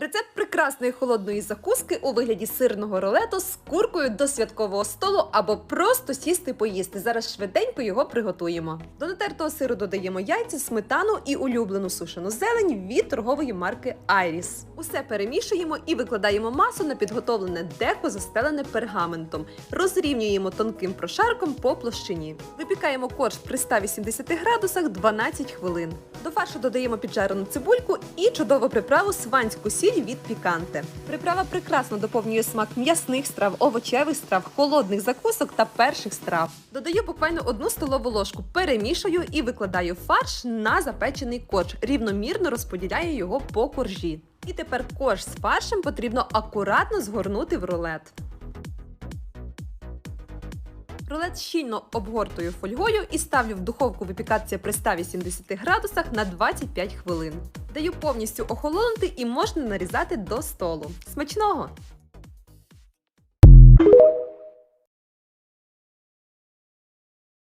Рецепт прекрасної холодної закуски у вигляді сирного рулету з куркою до святкового столу або просто сісти поїсти. Зараз швиденько його приготуємо. До натертого сиру додаємо яйця, сметану і улюблену сушену зелень від торгової марки Iris. Усе перемішуємо і викладаємо масу на підготовлене деко, застелене пергаментом. Розрівнюємо тонким прошарком по площині. Випікаємо корж при 180 градусах 12 хвилин. До фаршу додаємо піджарену цибульку і чудову приправу сванську сіль від піканте. Приправа прекрасно доповнює смак м'ясних страв, овочевих страв, холодних закусок та перших страв. Додаю буквально одну столову ложку, перемішую і викладаю фарш на запечений корж. Рівномірно розподіляю його по коржі. І тепер корж з фаршем потрібно акуратно згорнути в рулет. Рулет щільно обгортую фольгою і ставлю в духовку випікатися при 180 градусах на 25 хвилин. Даю повністю охолонути і можна нарізати до столу. Смачного!